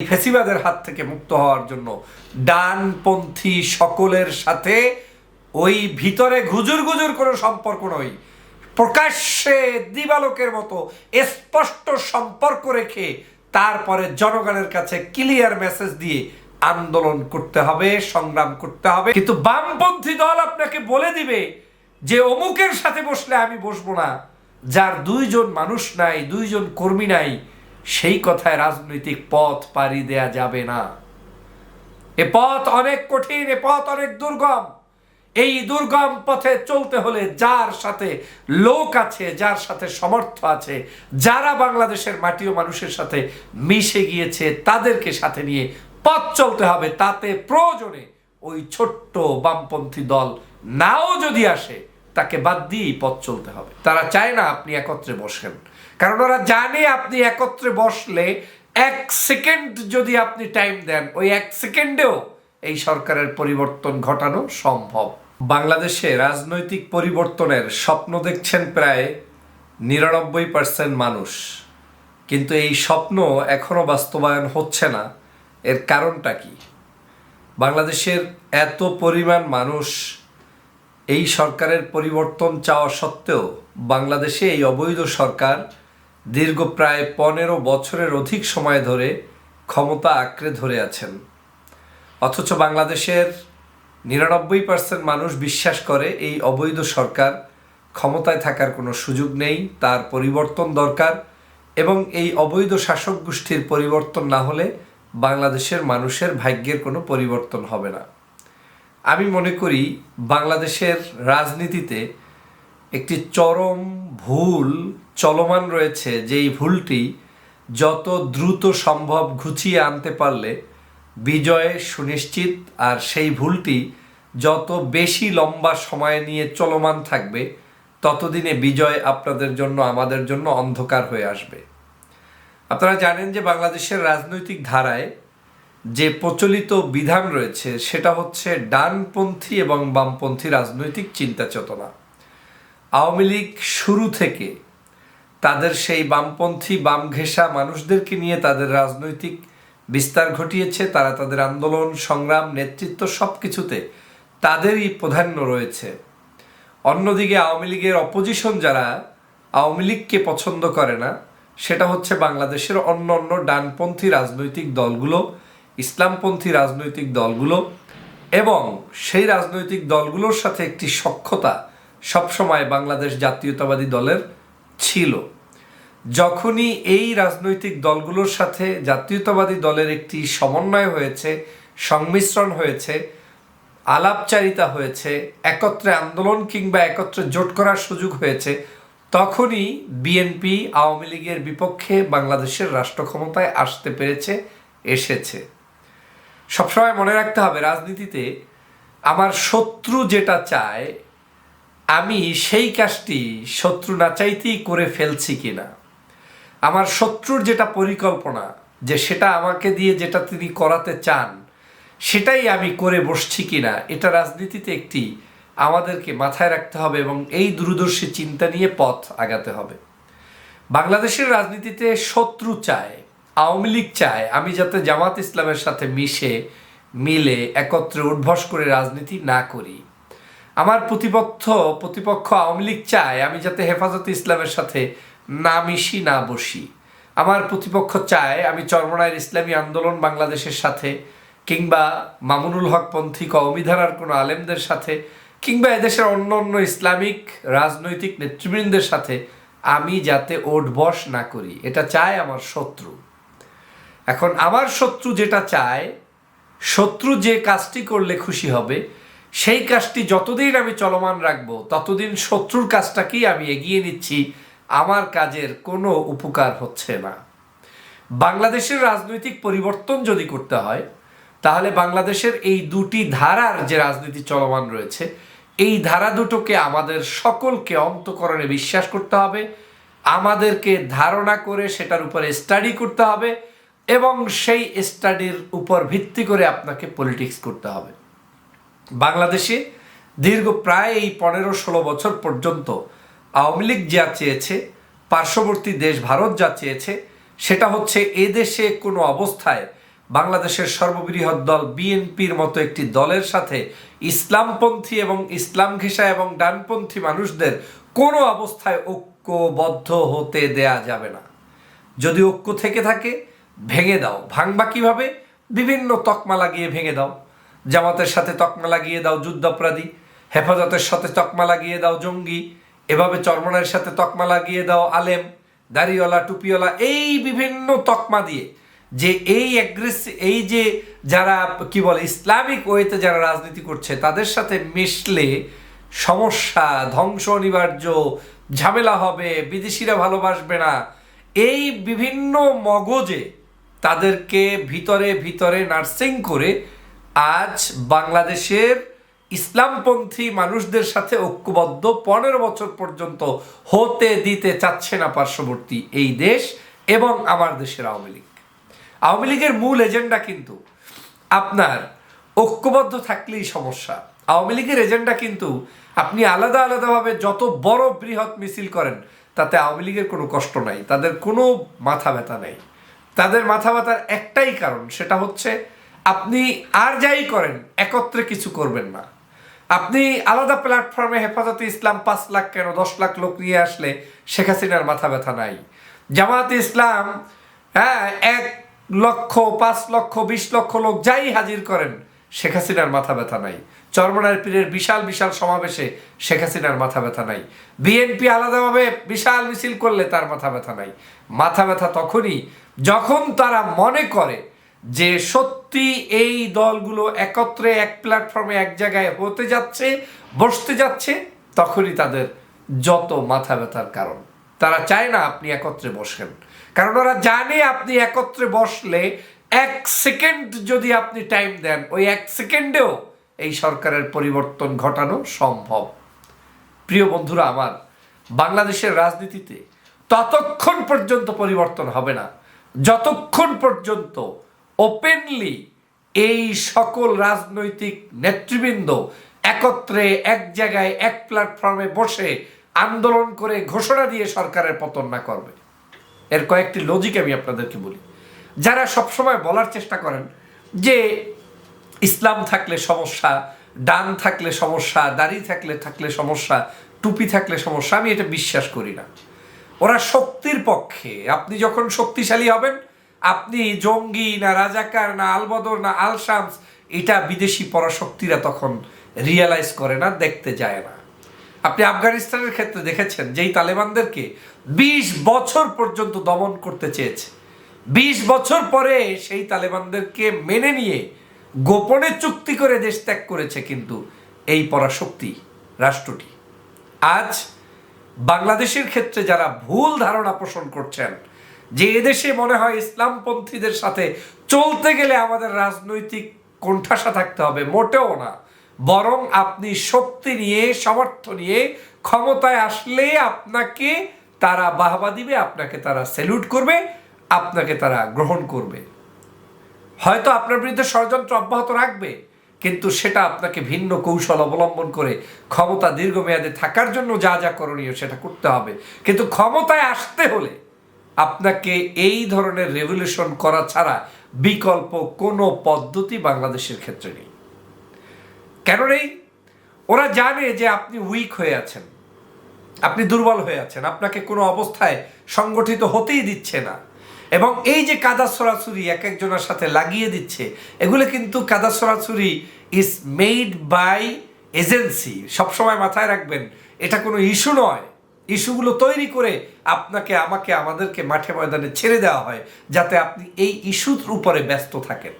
ফেসিবাদের হাত থেকে মুক্ত হওয়ার জন্য ডানপন্থী সকলের সাথে ওই ভিতরে গুজুর গুজুর কোনো সম্পর্ক নয়। প্রকাশ্যে দিবালোকের মতো স্পষ্ট সম্পর্ক রেখে তারপরে জনগণের কাছে ক্লিয়ার মেসেজ দিয়ে আন্দোলন করতে হবে, সংগ্রাম করতে হবে। কিন্তু বামপন্থী দল আপনাকে বলে দিবে যে অমুকের সাথে বসলে আমি বসবো না। যার দুইজন মানুষ নাই, দুইজন কর্মী নাই সেই কথায় রাজনৈতিক পথ পাড়ি দেয়া যাবে না। এ পথ অনেক কঠিন, এ পথ অনেক দুর্গম। এই দুর্গম পথে চলতে হলে যার সাথে লোক আছে, যার সাথে সমর্থ আছে, যারা বাংলাদেশের মাটি ও মানুষের সাথে মিশে গিয়েছে, তাদেরকে সাথে নিয়ে পথ চলতে হবে। তাতে প্রয়োজনে ওই ছোট্ট বামপন্থী দল নাও যদি আসে তাকে বাদ দিয়েই পথ চলতে হবে। তারা চায় না আপনি একত্রে বসেন। কারণ ওরা জানে আপনি একত্রে বসলে এক সেকেন্ড যদি আপনি টাইম দেন, ওই এক সেকেন্ডেও এই সরকারের পরিবর্তন ঘটানো সম্ভব। বাংলাদেশে রাজনৈতিক পরিবর্তনের স্বপ্ন দেখছেন প্রায় নিরানব্বই পার্সেন্ট মানুষ। কিন্তু এই স্বপ্ন এখনও বাস্তবায়ন হচ্ছে না। এর কারণটা কি? বাংলাদেশের এত পরিমাণ মানুষ এই সরকারের পরিবর্তন চাওয়া সত্ত্বেও বাংলাদেশে এই অবৈধ সরকার দীর্ঘ প্রায় পনেরো বছরের অধিক সময় ধরে ক্ষমতা আঁকড়ে ধরে আছেন। অথচ বাংলাদেশের নিরানব্বই পার্সেন্ট মানুষ বিশ্বাস করে এই অবৈধ সরকার ক্ষমতায় থাকার কোনো সুযোগ নেই, তার পরিবর্তন দরকার এবং এই অবৈধ শাসক গোষ্ঠীর পরিবর্তন না হলে বাংলাদেশের মানুষের ভাগ্যের কোনো পরিবর্তন হবে না। আমি মনে করি বাংলাদেশের রাজনীতিতে একটি চরম ভুল চলমান রয়েছে যেই ভুলটি যত দ্রুত সম্ভব ঘুচিয়ে আনতে পারলে বিজয় সুনিশ্চিত আর সেই ভুলটি যত বেশি লম্বা সময় নিয়ে চলমান থাকবে, ততদিনে বিজয় আপনাদের জন্য, আমাদের জন্য অন্ধকার হয়ে আসবে। আপনারা জানেন যে বাংলাদেশের রাজনৈতিক ধারায় যে প্রচলিত বিধান রয়েছে, সেটা হচ্ছে ডানপন্থী এবং বামপন্থী রাজনৈতিক চিন্তা চেতনা। আওয়ামী লীগ শুরু থেকে তাদের সেই বামপন্থী বাম ঘেঁষা মানুষদেরকে নিয়ে তাদের রাজনৈতিক বিস্তার ঘটিয়েছে, তারা তাদের আন্দোলন, সংগ্রাম, নেতৃত্ব সব কিছুতে তাদেরই প্রাধান্য রয়েছে। অন্যদিকে আওয়ামী লীগের অপোজিশন যারা আওয়ামী লীগকে পছন্দ করে না, সেটা হচ্ছে বাংলাদেশের অন্য অন্য ডানপন্থী রাজনৈতিক দলগুলো ইসলামপন্থী রাজনৈতিক দলগুলো এবং সেই রাজনৈতিক দলগুলোর সাথে একটি সক্ষতা সবসময় বাংলাদেশ জাতীয়তাবাদী দলের ছিল। যখনই এই রাজনৈতিক দলগুলোর সাথে জাতীয়তাবাদী দলের একটি সমন্বয় হয়েছে, সংমিশ্রণ হয়েছে, আলাপচারিতা হয়েছে, একত্রে আন্দোলন কিংবা একত্রে জোট করার সুযোগ হয়েছে, তখনই বিএনপি আওয়ামী লীগের বিপক্ষে বাংলাদেশের রাষ্ট্র ক্ষমতায় আসতে পেরেছে, এসেছে। সবসময় মনে রাখতে হবে রাজনীতিতে আমার শত্রু যেটা চায়, আমি সেই কাজটি শত্রু না চাইতেই করে ফেলছি কিনা। আমার শত্রুর যেটা পরিকল্পনা, যে সেটা আমাকে দিয়ে যেটা তিনি করাতে চান, সেটাই আমি করে বসছি কিনা, এটা রাজনীতিতে একটি আমাদেরকে মাথায় রাখতে হবে এবং এই দূরদর্শী চিন্তা নিয়ে পথ আগাতে হবে। বাংলাদেশের রাজনীতিতে শত্রু চায় আওয়ামী লীগ চায় আমি যাতে জামাত ইসলামের সাথে মিশে, মিলে একত্রে উদ্ভস করে রাজনীতি না করি। আমার প্রতিপক্ষ প্রতিপক্ষ আওয়ামী লীগ চায় আমি যাতে হেফাজত ইসলামের সাথে না মিশি, না বসি। আমার প্রতিপক্ষ চায় আমি চরমনায়ের ইসলামী আন্দোলন বাংলাদেশের সাথে কিংবা মামুনুল হক পন্থী কওমি ধারার কোনো আলেমদের সাথে কিংবা এদেশের অন্য অন্য ইসলামিক রাজনৈতিক নেতৃবৃন্দের সাথে আমি যাতে ওট বস না করি। এটা চায় আমার শত্রু। এখন আমার শত্রু যেটা চায়, শত্রু যে কাজটি করলে খুশি হবে, সেই কাজটি যতদিন আমি চলমান রাখব, ততদিন শত্রুর কাজটাকেই আমি এগিয়ে নিচ্ছি, আমার কাজের কোনো উপকার হচ্ছে না। বাংলাদেশের রাজনৈতিক পরিবর্তন যদি করতে হয়, তাহলে বাংলাদেশের এই দুটি ধারার যে রাজনীতি চলমান রয়েছে, এই ধারা দুটোকে আমাদের সকলকে অন্তকরণে বিশ্বাস করতে হবে, আমাদেরকে ধারণা করে সেটার উপরে স্টাডি করতে হবে এবং সেই স্টাডির উপর ভিত্তি করে আপনাকে পলিটিক্স করতে হবে। বাংলাদেশে দীর্ঘ প্রায় এই পনেরো ষোলো বছর পর্যন্ত আওয়ামী লীগ যা চেয়েছে, পার্শ্ববর্তী দেশ ভারত যা চেয়েছে, সেটা হচ্ছে এদেশে কোনো অবস্থায় বাংলাদেশের সর্ববৃহৎ দল বিএনপির মতো একটি দলের সাথে ইসলামপন্থী এবং ইসলাম ঘেঁষা এবং ডানপন্থী মানুষদের কোনো অবস্থায় ঐক্যবদ্ধ হতে দেয়া যাবে না। যদি ঐক্য থেকে থাকে ভেঙে দাও। ভাঙবা কীভাবে? বিভিন্ন তকমা লাগিয়ে ভেঙে দাও। জামাতের সাথে তকমা লাগিয়ে দাও যুদ্ধাপরাধী। হেফাজতের সাথে তকমা লাগিয়ে দাও জঙ্গি। এভাবে চরমনের সাথে তকমা লাগিয়ে দাও আলেম, দাড়িওয়ালা, টুপিওয়ালা, এই বিভিন্ন তকমা দিয়ে যে এই অ্যাগ্রেসিভ এই যে যারা, কি বলে, ইসলামিক ওয়েতে যারা রাজনীতি করছে, তাদের সাথে মিশলে সমস্যা, ধ্বংস অনিবার্য, ঝামেলা হবে, বিদেশিরা ভালোবাসবে না। এই বিভিন্ন মগজে তাদেরকে ভিতরে ভিতরে নার্সিং করে আজ বাংলাদেশের ইসলামপন্থী মানুষদের সাথে ঐক্যবদ্ধ পনেরো বছর পর্যন্ত হতে দিতে চাচ্ছে না পার্শ্ববর্তী এই দেশ এবং আমার দেশের আওয়ামী লীগ। আওয়ামী লীগের মূল এজেন্ডা কিন্তু আপনার ঐক্যবদ্ধ থাকলেই সমস্যা। আওয়ামী লীগের এজেন্ডা কিন্তু আপনি আলাদা আলাদাভাবে যত বড় বৃহৎ মিছিল করেন, তাতে আওয়ামী লীগের কোনো কষ্ট নাই, তাদের কোনো মাথা ব্যথা নেই। তাদের মাথা ব্যথার একটাই কারণ, সেটা হচ্ছে আপনি আর যাই করেন, একত্রে কিছু করবেন না। আপনি আলাদা প্ল্যাটফর্মে হেফাজতে ইসলাম পাঁচ লাখ কেন, দশ লাখ লোক নিয়ে আসলে শেখ হাসিনার মাথা ব্যথা নাই। জামাত ইসলাম হ্যাঁ এক লক্ষ, পাঁচ লক্ষ, বিশ লক্ষ লোক যাই হাজির করেন, শেখ হাসিনার মাথা ব্যথা নাই। চরমনার পীরের বিশাল বিশাল সমাবেশে শেখ হাসিনার মাথা ব্যথা নাই। বিএনপি আলাদাভাবে বিশাল মিছিল করলে তার মাথা ব্যথা নাই। মাথা ব্যথা তখনই যখন তারা মনে করে যে সত্যি এই দলগুলো একত্রে এক প্ল্যাটফর্মে এক জায়গায় হতে যাচ্ছে, বসতে যাচ্ছে, তখনই তাদের যত মাথা ব্যথার কারণ। তারা চায় না আপনি একত্রে বসেন। কারণ ওরা জানে আপনি একত্রে বসলে এক সেকেন্ড যদি আপনি টাইম দেন, ওই এক সেকেন্ডেও এই সরকারের পরিবর্তন ঘটানো সম্ভব। প্রিয় বন্ধুরা, আমার বাংলাদেশের রাজনীতিতে ততক্ষণ পর্যন্ত পরিবর্তন হবে না। যতক্ষণ পর্যন্ত ওপেনলি এই সকল রাজনৈতিক নেতৃবৃন্দ একত্রে এক জায়গায়, এক প্ল্যাটফর্মে বসে আন্দোলন করে ঘোষণা দিয়ে সরকারের পতন না করবে। এর কয়েকটি লজিক আমি আপনাদেরকে বলি। যারা সবসময় বলার চেষ্টা করেন যে ইসলাম থাকলে সমস্যা, ডান থাকলে সমস্যা, দাড়ি থাকলে থাকলে সমস্যা, টুপি থাকলে সমস্যা, আমি এটা বিশ্বাস করি না। ওরা শক্তির পক্ষে। আপনি যখন শক্তিশালী হবেন, আপনি জঙ্গি না রাজাকার, না আলবদর, না আল শামস এটা বিদেশি পরাশক্তিরা তখন রিয়েলাইজ করে না, দেখতে যায় না। আপনি আফগানিস্তানের ক্ষেত্রে দেখেছেন, যেই তালেবানদেরকে বিশ বছর পর্যন্ত দমন করতে চেয়েছে। বিশ বছর পরে সেই তালেবানদেরকে মেনে নিয়ে গোপনে চুক্তি করে দেশ ত্যাগ করেছে কিন্তু এই পরাশক্তি রাষ্ট্রটি। আজ বাংলাদেশের ক্ষেত্রে যারা ভুল ধারণা পোষণ করছেন, যে এদেশে মনে হয় ইসলামপন্থীদের সাথে চলতে গেলে আমাদের রাজনৈতিক কোণঠাসা থাকতে হবে, মোটেও না। বরং আপনি শক্তি নিয়ে, সামর্থ্য নিয়ে ক্ষমতায় আসলে আপনাকে তারা বাহবা দিবে, আপনাকে তারা স্যালুট করবে, আপনাকে তারা গ্রহণ করবে। হয়তো আপনার বিরুদ্ধে ষড়যন্ত্র অব্যাহত রাখবে কিন্তু সেটা আপনাকে ভিন্ন কৌশল অবলম্বন করে ক্ষমতা দীর্ঘমেয়াদে থাকার জন্য যা যা করণীয় সেটা করতে হবে। কিন্তু ক্ষমতায় আসতে হলে আপনাকে এই ধরনের রেভলিউশন করা ছাড়া বিকল্প কোনো পদ্ধতি বাংলাদেশের ক্ষেত্রে নেই। কেন নেই ওরা জানে যে আপনি উইক হয়ে আছেন, আপনি দুর্বল হয়ে আছেন, আপনাকে কোনো অবস্থায় সংগঠিত হতেই দিচ্ছে না। এবং এই যে কাদা সরাসরি এক একজনের সাথে লাগিয়ে দিচ্ছে, এগুলো কিন্তু কাদা সরাসরি ইজ মেড বাই এজেন্সি সবসময় মাথায় রাখবেন, এটা কোনো ইস্যু নয়। ইস্যুগুলো তৈরি করে আপনাকে, আমাকে, আমাদেরকে মাঠে ময়দানে ছেড়ে দেওয়া হয়, যাতে আপনি এই ইস্যুর উপরে ব্যস্ত থাকেন।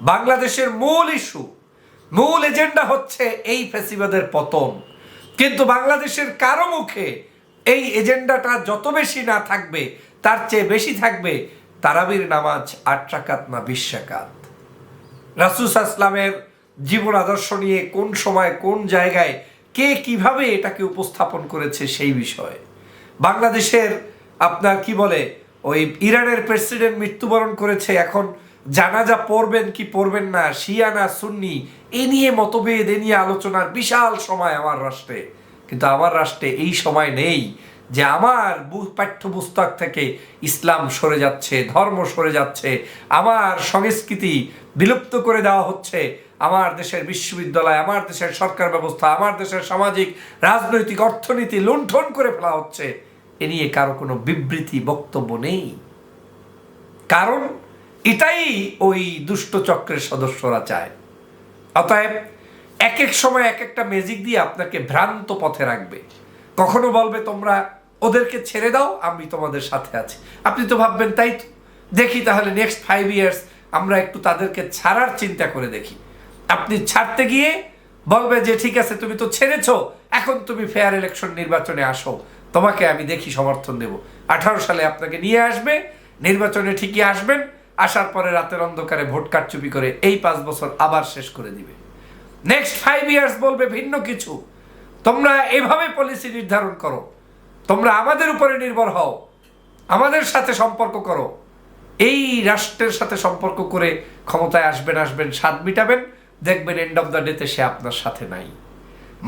বাংলাদেশের মূল ইস্যু, মূল এজেন্ডা হচ্ছে এই ফেসিবাদের পতন। কিন্তু বাংলাদেশের কারও মুখে এই এজেন্ডাটা যত বেশি না থাকবে তার চেয়ে বেশি থাকবে তারাবির নামাজ আট রাকাত না বিশ রাকাত। রাসুস আসলামের জীবন আদর্শ নিয়ে কোন সময় কোন জায়গায় কে কীভাবে এটাকে উপস্থাপন করেছে সেই বিষয়ে। বাংলাদেশের আপনার কি বলে, ওই ইরানের প্রেসিডেন্ট মৃত্যুবরণ করেছে, এখন জানাজা পড়বেন কি পড়বেন না, শিয়া না সুন্নি, এ নিয়ে মতভেদ, এ নিয়ে আলোচনার বিশাল সময় আমার রাষ্ট্রে। কিন্তু আমার রাষ্ট্রে এই সময় নেই। যে আমার পাঠ্যপুস্তক থেকে ইসলাম সরে যাচ্ছে, ধর্ম সরে যাচ্ছে, আমার সংস্কৃতি বিলুপ্ত করে দেওয়া হচ্ছে, আমার দেশের বিশ্ববিদ্যালয়, আমার দেশের সরকার ব্যবস্থা, আমার দেশের সামাজিক, রাজনৈতিক, অর্থনীতি লুণ্ঠন করে ফেলা হচ্ছে, এ নিয়ে কারও কোনো বিবৃতি, বক্তব্য নেই। কারণ এটাই ওই দুষ্ট চক্রের সদস্যরা চায়। অতএব এক এক সময় এক একটা ম্যাজিক দিয়ে আপনাকে ভ্রান্ত পথে রাখবে। কখনো বলবে তোমরা ওদেরকে ছেড়ে দাও, আমি তোমাদের সাথে আছি। আপনি তো ভাববেন, তাই তো। দেখি তাহলে নেক্সট ফাইভ ইয়ার্স আমরা একটু তাদেরকে ছাড়ার চিন্তা করে দেখি। আপনি ছাড়তে গিয়ে বলবে যে, ঠিক আছে, তুমি তো ছেড়েছো, এখন তুমি ফেয়ার ইলেকশন নির্বাচনে আসো। তোমাকে আমি দেখি সমর্থন দেব। আঠারো সালে আপনাকে নিয়ে আসবে, নির্বাচনে ঠিকই আসবেন, আসার পরে রাতের অন্ধকারে ভোট কারচুপি করে এই পাঁচ বছর আবার শেষ করে দিবে। নেক্সট ফাইভ ইয়ার্স বলবে ভিন্ন কিছু। তোমরা এভাবে পলিসি নির্ধারণ করো। তোমরা আমাদের উপরে নির্ভর হও, আমাদের সাথে সম্পর্ক করো। এই রাষ্ট্রের সাথে সম্পর্ক করে ক্ষমতায় আসবেন আসবেন, স্বাদ মিটাবেন। দেখবেন এন্ড অফ দ্য ডেতে সে আপনার সাথে নাই।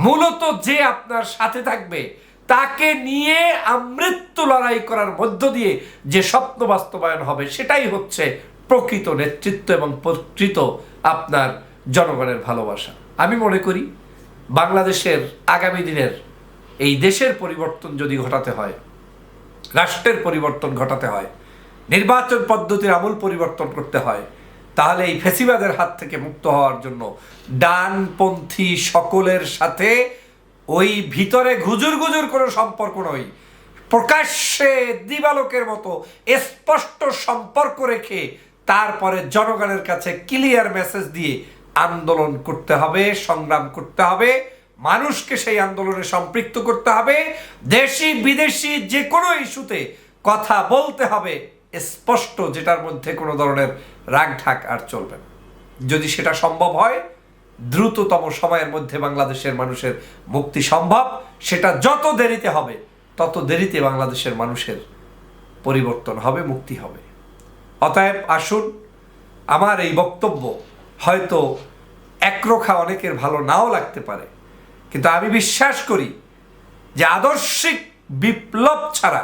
মূলত যে আপনার সাথে থাকবে, তাকে নিয়ে আমৃত্যু লড়াই করার মধ্য দিয়ে যে স্বপ্ন বাস্তবায়ন হবে, সেটাই হচ্ছে প্রকৃত নেতৃত্ব এবং প্রকৃত আপনার জনগণের ভালোবাসা। আমি মনে করি, বাংলাদেশের আগামী দিনের এই দেশের পরিবর্তন যদি ঘটাতে হয়, রাষ্ট্রের পরিবর্তন ঘটাতে হয়, নির্বাচন পদ্ধতির আমূল পরিবর্তন করতে হয়, তাহলে এই ফেসিবাদের হাত থেকে মুক্ত হওয়ার জন্য ডানপন্থী সকলের সাথে ওই ভিতরে ঘুজুর ঘুজুর কোনো সম্পর্ক নয়। প্রকাশ্যে দিবালোকের মতো স্পষ্ট সম্পর্ক রেখে তারপরে জনগণের কাছে ক্লিয়ার মেসেজ দিয়ে আন্দোলন করতে হবে, সংগ্রাম করতে হবে। মানুষকে সেই আন্দোলনে সম্পৃক্ত করতে হবে। দেশি, বিদেশি যে কোনো ইস্যুতে কথা বলতে হবে। স্পষ্ট, যেটার মধ্যে কোনো ধরনের রাগ ঢাক আর চলবে না। যদি সেটা সম্ভব হয়, দ্রুততম সময়ের মধ্যে বাংলাদেশের মানুষের মুক্তি সম্ভব। সেটা যত দেরিতে হবে, তত দেরিতে বাংলাদেশের মানুষের পরিবর্তন হবে, মুক্তি হবে। অতএব আসুন, আমার এই বক্তব্য হয়তো একরোখা অনেকের ভালো নাও লাগতে পারে। কিন্তু আমি বিশ্বাস করি যে আদর্শিক বিপ্লব ছাড়া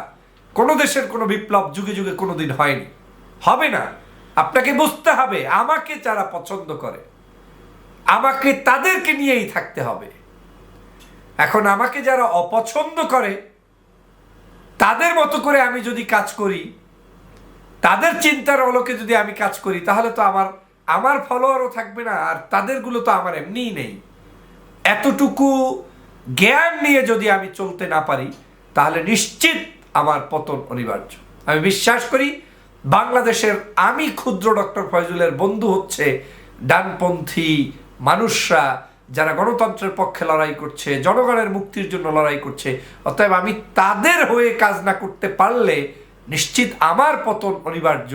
কোনো দেশের কোনো বিপ্লব যুগে যুগে কোনো দিন হয়নি। হবে না। আপনাকে বুঝতে হবে, আমাকে যারা পছন্দ করে, আমাকে তাদেরকে নিয়েই থাকতে হবে। এখন আমাকে যারা অপছন্দ করে, তাদের মতো করে আমি যদি কাজ করি, তাদের চিন্তার অলোকে যদি আমি কাজ করি, তাহলে তো আমার আমার ফলোয়ারও থাকবে না, আর তাদেরগুলো তো আমার এমনিই নেই। এতটুকু জ্ঞান নিয়ে যদি আমি চলতে না পারি, তাহলে নিশ্চিত আমার পতন অনিবার্য। আমি বিশ্বাস করি, বাংলাদেশের আমি ক্ষুদ্র ডক্টর ফয়জুলের বন্ধু হচ্ছে ডানপন্থী মানুষরা যারা গণতন্ত্রের পক্ষে লড়াই করছে, জনগণের মুক্তির জন্য লড়াই করছে। অতএব আমি তাদের হয়ে কাজ না করতে পারলে নিশ্চিত আমার পতন অনিবার্য।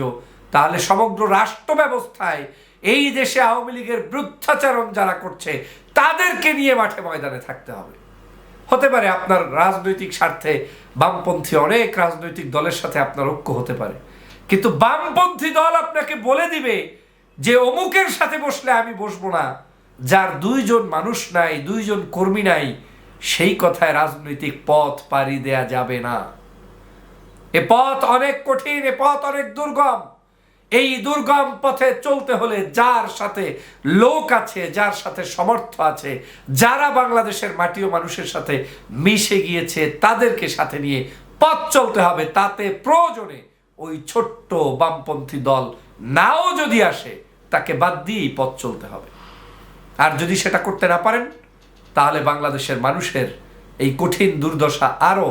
তাহলে সমগ্র রাষ্ট্র ব্যবস্থায় এই দেশে আওয়ামী লীগের বৃদ্ধাচারণ যারা করছে তাদেরকে নিয়ে মাঠে ময়দানে থাকতে হবে। হতে পারে আপনার রাজনৈতিক স্বার্থে বামপন্থী অনেক রাজনৈতিক দলের সাথে আপনার ঐক্য হতে পারে। কিন্তু বামপন্থী দল আপনাকে বলে দিবে যে অমুকের সাথে বসলে আমি বসবো না, যার দুইজন মানুষ নাই, দুইজন কর্মী নাই, সেই কথায় রাজনৈতিক পথ পাড়ি দেয়া যাবে না। এ পথ অনেক কঠিন, এ পথ অনেক দুর্গম। এই দুর্গম পথে চলতে হলে যার সাথে লোক আছে, যার সাথে সমর্থ আছে, যারা বাংলাদেশের মাটি ও মানুষের সাথে মিশে গিয়েছে, তাদেরকে সাথে নিয়ে পথ চলতে হবে। তাতে প্রয়োজনে ওই ছোট্ট বামপন্থী দল নাও যদি আসে, তাকে বাদ দিয়েই পথ চলতে হবে। আর যদি সেটা করতে না পারেন, তাহলে বাংলাদেশের মানুষের এই কঠিন দুর্দশা আরও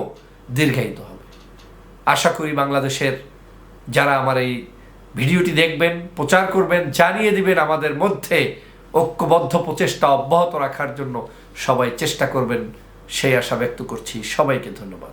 দীর্ঘায়িত হবে। আশা করি বাংলাদেশের যারা আমার এই ভিডিওটি দেখবেন, প্রচার করবেন, জানিয়ে দিবেন আমাদের মধ্যে ঐক্যবদ্ধ প্রচেষ্টা অব্যাহত রাখার জন্য সবাই চেষ্টা করবেন। সেই আশা ব্যক্ত করছি। সবাইকে ধন্যবাদ।